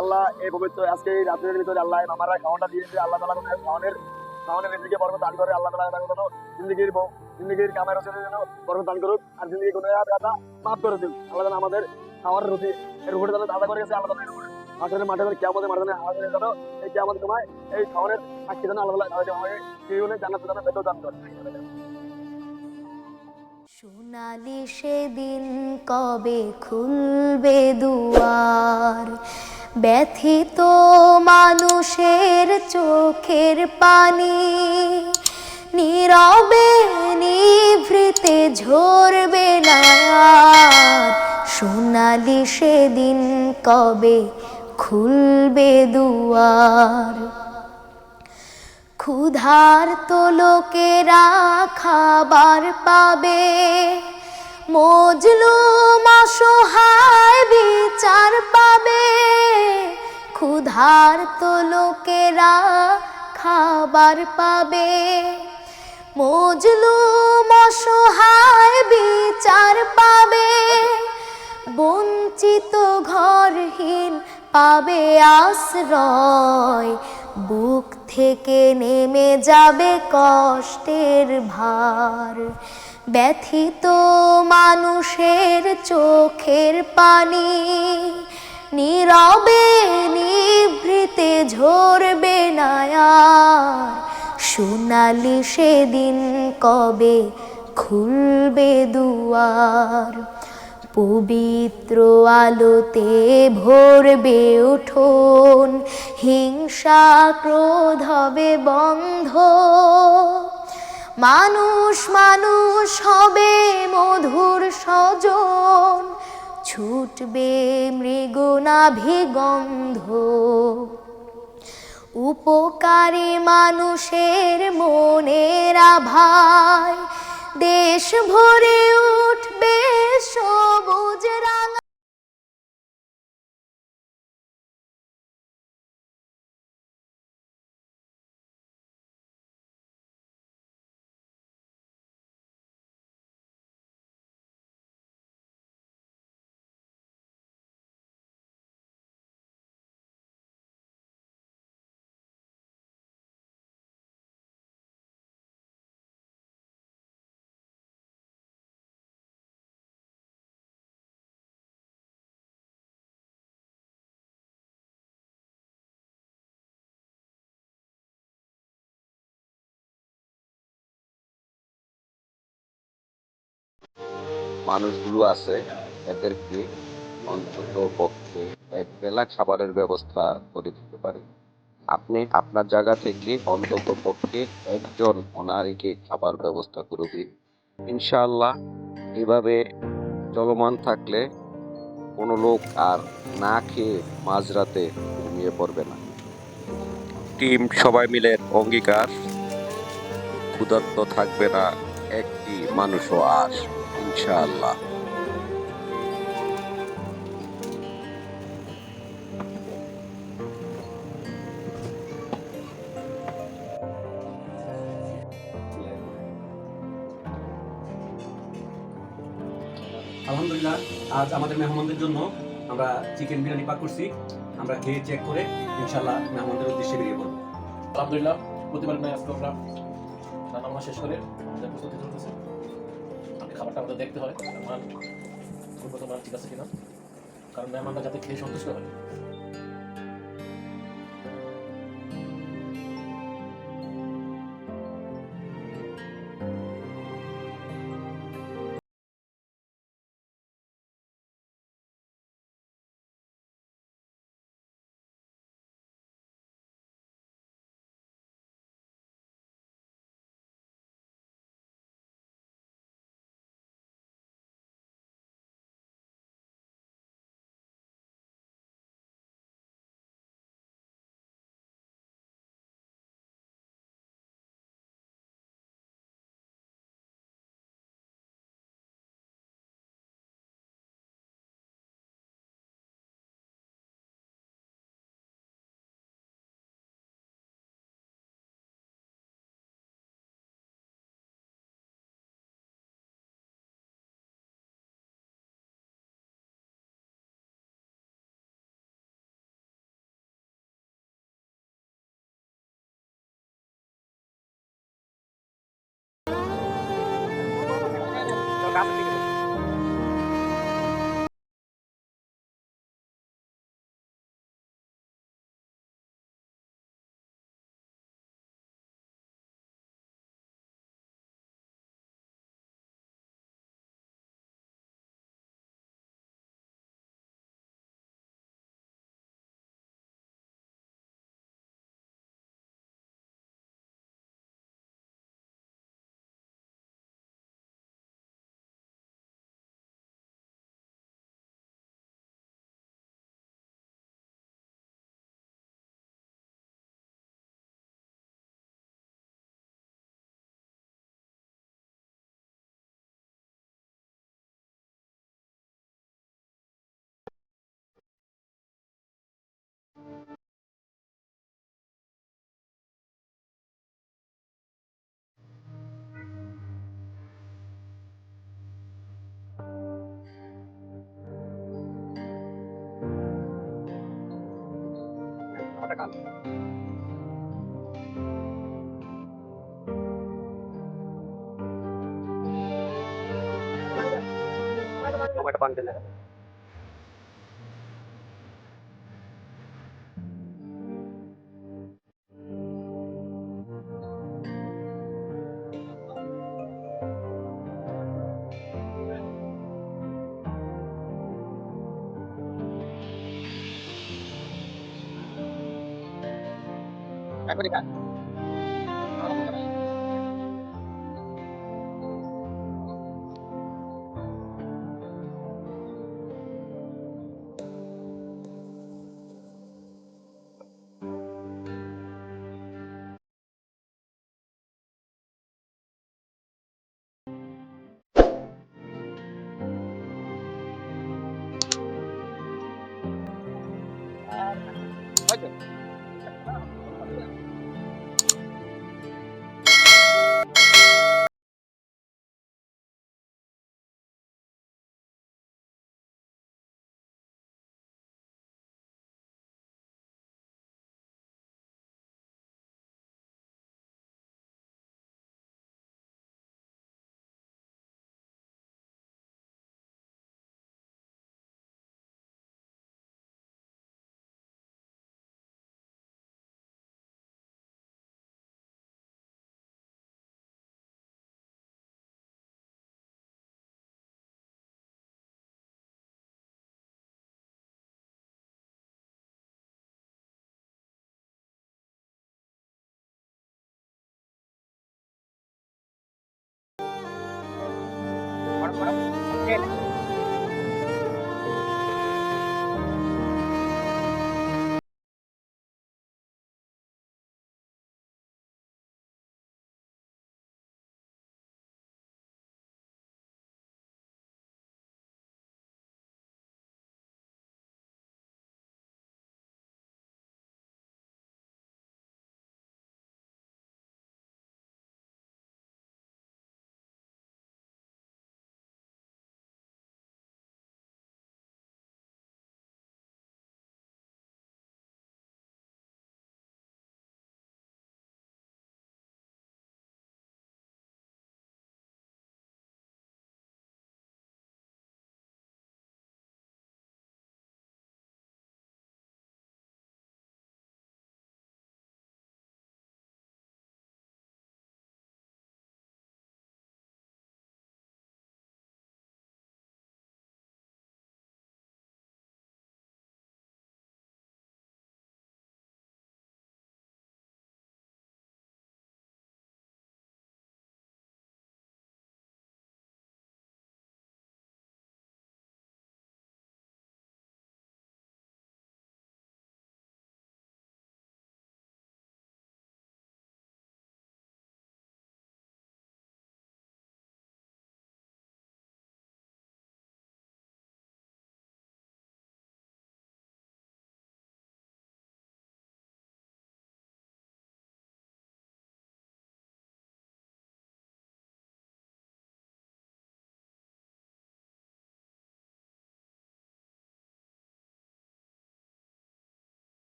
আল্লাহ এই পবিত্র আজকে এই রাত্রের ভিতরে আল্লাহ মামারা খাওয়াটা দিয়েছে। আল্লাহ তালা কোনো খাওয়ানের খাওয়ানের জিন্দগি বরকত দান করে, আল্লাহ তালা কোনো জিন্দগির জিন্দগির কামের রসের জন্য বরকত দান করুক, আর জিন্দগি কোনো দাদা মাফ করে দিন আল্লাহ তালা আমাদের খাওয়ার রুটি এর উপরে তারা দাদা করে গেছে, আল্লাহ তালা আসলে মাঠে কেমন মাঠে আমাদের যেন এই কেমন সময় এই খাওয়ানের সাক্ষী যেন আল্লাহ তালা আমাকে কেউ জান্নাত জানা পেতেও দান করে। সোনালি সেদিন কবে খুলবে দুয়ার? ব্যথিত মানুষের চোখের পানি নীরবে নিভৃতে ঝরবে না। সোনালি সেদিন কবে খুলবে দুয়ার? ক্ষুধার তো লোকেরা খাবার পাবে। মজলুম অসহায় ক্ষুধার তো লোকেরা খাবার পাবে। মজলুম অসহায় বিচার পাবে। বঞ্চিত ঘরহীন পাবে আশ্রয়। বুক থেকে নেমে যাবে কষ্টের ভার। ব্যথিত মানুষের চোখের পানি নীরবে, নিভৃতে ঝরবে না আর সোনালি সেদিন কবে খুলবে দুয়ার? পবিত্র আলোতে ভরবে উঠোন, হিংসা ক্রোধ হবে বন্ধ। মানুষ মানুষ হবে মধুর সজন ছুটবে মৃগনাভিগন্ধ। উপকারী মানুষের মনের আভায় দেশ ভরে উঠবে সবুজ রাঙা মানুষগুলো আছে, এদেরকে অন্তত পক্ষে এক বেলা খাবারের ব্যবস্থা করে দিতে পারে। আপনি আপনার জায়গা থেকে অন্তত পক্ষে একজন অনারীকে খাবার ব্যবস্থা করে দিন। ইনশাআল্লাহ এভাবে চলমান থাকলে কোনো লোক আর না খেয়ে মাঝরাতে ঘুমিয়ে পড়বে না। টিম সবাই মিলে অঙ্গীকার। ক্ষুধার্ত থাকবে না একটি মানুষও আর। ইনশাআল্লাহ। আলহামদুলিল্লাহ আজ আমাদের মেহমানদের জন্য আমরা চিকেন বিরিয়ানি পাক করছি। আমরা খেয়ে চেক করে ইনশাল্লাহ মেহমানদের উদ্দেশ্যে বেরিয়ে পড়ব। আলহামদুলিল্লাহ প্রতিবার আজকে আমরা রান্না শেষ করে আমাদের প্রস্তুতি চলতেছে। খাবারটা আমাদের দেখতে হয় মান গুণগত মান ঠিক আছে কিনা কারণ মেহমানরা যাতে খেয়ে সন্তুষ্ট হয়। kepada panggilan. Aku dekat. Roger.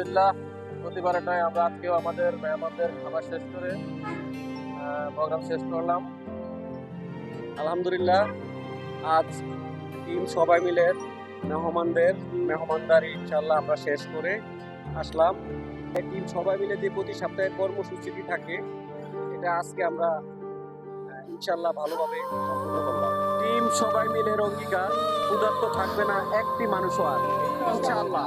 আলহামদুলিল্লাহ, প্রতিবারটাই আমরা আজকেও আমাদের মেহমানদের খাবার শেষ করে প্রোগ্রাম শেষ করলাম। আলহামদুলিল্লাহ, আজ টিম সবাই মিলে মেহমানদের, মেহমানদারি ইনশাল্লাহ আমরা শেষ করে আসলাম। এই টিম সবাই মিলে যে প্রতি সপ্তাহে কর্মসূচিটি থাকে, এটা আজকে আমরা ইনশাল্লাহ ভালোভাবে করলাম। টিম সবাই মিলে অঙ্গীকার উদাত্ত থাকবে না, একটি মানুষও আর ইনশাআল্লাহ।